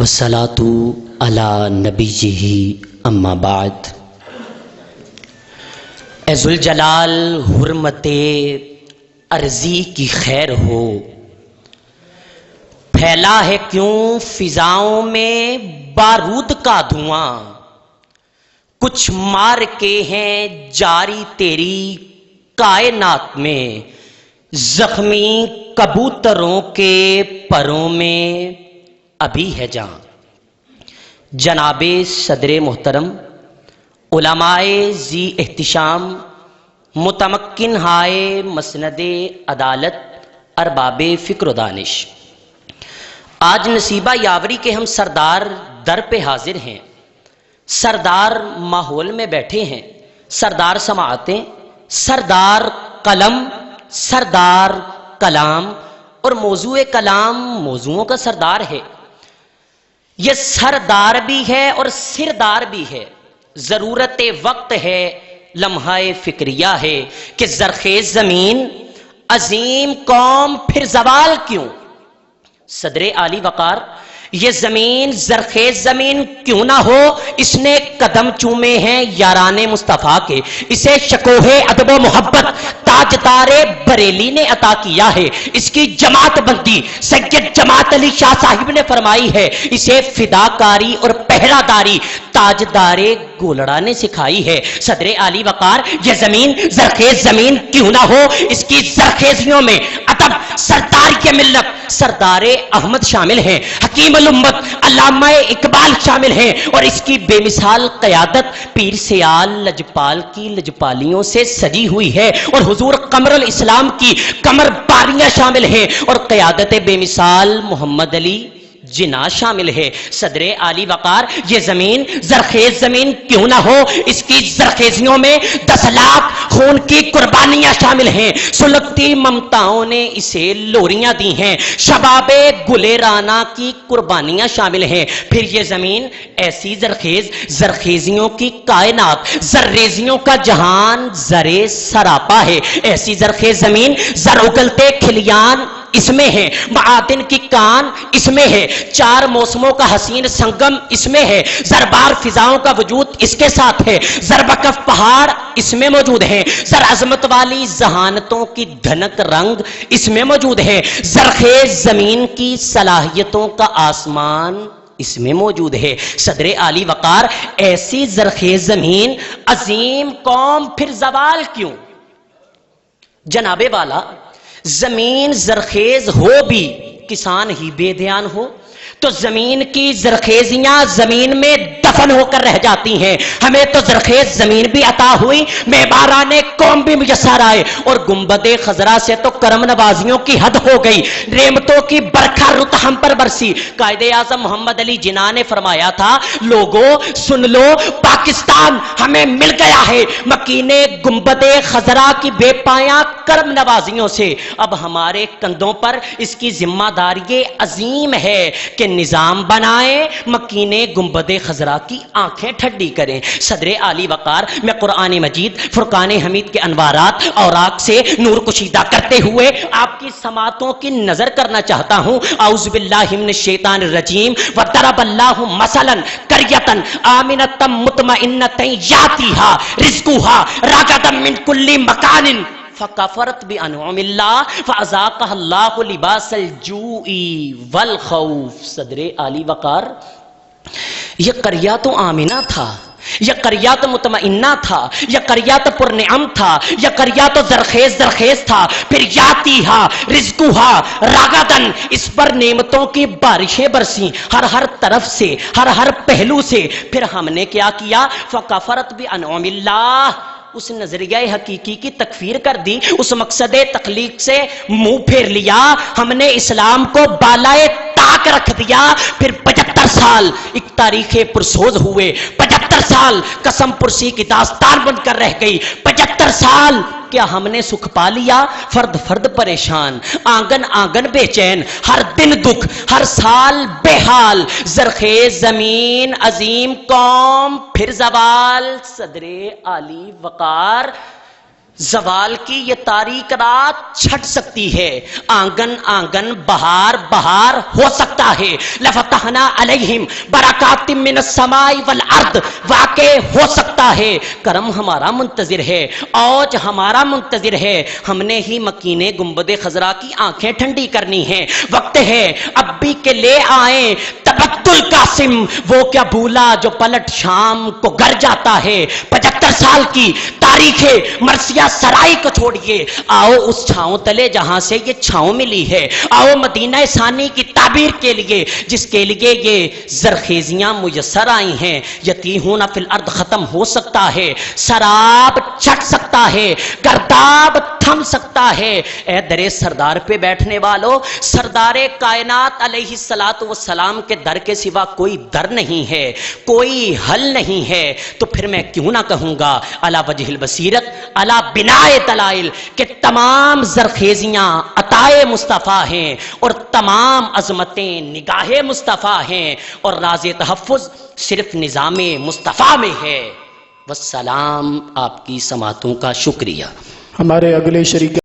वसलातु अला नबी ही अम्माबाद एजुल जलाल हुरमत अर्जी की खैर हो। फैला है क्यों फिजाओं में बारूद का धुआँ? कुछ मार के हैं जारी तेरी कायनात में, जख्मी कबूतरों के परों में। अभी है जहाँ। जनाब सदर मोहतरम, उलमाए जी एहतशाम मुतमक्न हाय मसनद अदालत, अरबाब फ़िक्र दानिश। आज नसीबा यावरी के हम सरदार दर पे हाजिर हैं। सरदार माहौल में बैठे हैं। सरदार समाते, सरदार कलम, सरदार कलाम, और मौजू कलाम मौजुओं का सरदार है। यह सरदार भी है और सिरदार भी है। ज़रूरत वक्त है लम्हा फिक्रिया है कि जरखेज ज़मीन, अजीम कौम फिर जवाल क्यों? सदर आली वकार ये ज़मीन, जरखेज ज़मीन क्यों ना हो? इसने कदम चूमे हैं यारान मुस्तफ़ा के। इसे शकोहे अदब मोहब्बत ताजदारे बरेली ने अता किया है। इसकी जमात बंदी सैयद जमात अली शाह साहिब ने फरमाई है। इसे फिदाकारी और पहरादारी, ताजदारे गोलड़ा ने सिखाई है। सदर आली वकार यह ज़मीन, जरखेज ज़मीन क्यों ना हो? इसकी जरखेजियों में अदब, सरदार के मिल्लत सरदार अहमद शामिल हैं, हकीम उम्मत, अलामा इकबाल शामिल हैं और इसकी बेमिसाल क्यादत पीर सयाल लजपाल की लजपालियों से सजी हुई है और हजूर कमर इस्लाम की कमर पारियाँ शामिल हैं और कयादत बेमिसाल मोहम्मद अली जिना शामिल है। सदर आली वकार, ये ज़मीन, जरखेज ज़मीन क्यों ना हो? इसकी जरखेजियों में दस लाख खून की कुर्बानियाँ शामिल हैं। सुलगती ममताओं ने इसे लोरियाँ दी हैं। शबाबे गुले राना की कुर्बानियाँ शामिल हैं। फिर ये ज़मीन, ऐसी जरखेज, जरखेजियों की कायनात, जर्रेजियों का जहान, जरे सरापा है। ऐसी जरखेज ज़मीन, जर उगलते खिलियान इसमें है। मादिन की कान इसमें है। चार मौसमों का हसीन संगम इसमें है। जरबार फिजाओं का वजूद इसके साथ है। जरबकफ पहाड़ इसमें मौजूद है। जर अजमत वाली जहानतों की धनक रंग इसमें मौजूद है। जरखेज ज़मीन की सलाहियतों का आसमान इसमें मौजूद है। सदर आली वकार, ऐसी जरखेज ज़मीन, अजीम कौम फिर जवाल क्यों? जनाबे वाला ज़मीन जरखेज हो भी किसान ही बेध्यान हो। तो ज़मीन की जरखेजियाँ ज़मीन में दफन होकर रह जाती हैं। हमें तो जरखेज ज़मीन भी अता हुई मेबारा ने कौम भी मुयसर आए और गुंबद खजरा से तो करम नवाजियों की हद हो गई। रेमतों की बरखा रुत हम पर बरसी। कायदे आज़म मोहम्मद अली जिना ने फरमाया था, लोगो, सुन लो, पाकिस्तान हमें मिल गया है। मकीने गुंबद खजरा की बेपाया करम नवाजियों से। अब हमारे कंधों पर इसकी ज़िम्मेदारी अजीम है कि निज़ाम बनाए, मकीने गुंबद खजरा की आँखें ठंडी करें। सदर आली वकार, मैं कुरान मजीद, फुरकान हमीद के अनवारात और आग से नूर कुशीदा करते हुए आपकी समातों की नज़र करना चाहता हूँ। आउजबिल्लाहिम शेतान रजीम व तरबल्लाहु मसलन करियतन आमिनतम मुतमइन्नतन यातिहा, रिज्कुहा, रागदम मिन कुल्ली मकानिन। फ़कफ़रत भी अनमिल्ला फ़ाज़ाक़ल्लाहु लिबासल जूई वल खौफ सदर आली वकार यह करिया तो आमिना था यह करिया तो मुतमइन्ना था यह करिया तो पुरनम था यह करिया तो जरखेज जरखेज था फिर याती हा रिजकुहा रागादन इस पर नेमतों की बारिशें बरसी हर हर तरफ़ से हर हर पहलू से फिर हमने क्या किया फ़कफ़रत भी अनमिल्ला उस नज़रिया हकीकी की तकफीर कर दी, उस मकसद तकलीक से मुँह फेर लिया, हमने इस्लाम को बालाए ताक रख दिया। फिर पचहत्तर साल, एक तारीख पुरसोज हुए। पचहत्तर साल कसम पुरसी की दास्तान बनकर रह गई। पचहत्तर साल, क्या हमने सुख पा लिया? फर्द फर्द परेशान, आँगन आँगन बेचैन। हर दिन दुख, हर साल बेहाल। जरखेज ज़मीन अजीम कौम, फिर जवाल। सदरे आली वकार। जवाल की ये तारीक रात छट सकती है। आँगन आँगन, बहार बहार हो सकता है। लफतहना अलैहिम, बरकातिम मिन समाई वल अर्द वाक़े हो सकता है। करम हमारा मुंतजिर है, औज हमारा मुंतजिर है। हमने ही मकीने गुंबद खजरा की आँखें ठंडी करनी है। वक्त है अब्बी के ले आए तबत्तुल कासिम, वो क्या भूला जो पलट शाम को घर जाता है? पचहत्तर साल की तारीख है मरसिया सराय को छोड़िए। आओ उस छांव तले जहाँ से ये छांव मिली है। आओ मदीना सानी की ताबीर के लिए, जिसके लिए ये जरखेजियाँ मुयसर आई हैं। यती होना फिल अर्द खत्म हो सकता है। शराब छट सकता है। गर्दाब थम सकता है। ए दरे सरदार पे बैठने वालों, सरदार कायनात अलैहिस्सलातु वस्सलाम के दर के सिवा कोई दर नहीं है, कोई हल नहीं है। तो फिर मैं क्यों ना कहूँगा, अला वजहिल बसीरत, अला बिनाए दलाइल, के तमाम जरखेजियाँ अताए मुस्तफ़ा हैं और तमाम अजमतें निगाह मुस्तफ़ा हैं और राज तहफ़ुज़ सिर्फ़ निज़ाम मुस्तफ़ा में है। वसलाम आपकी समातों का शुक्रिया। हमारे अगले शरीक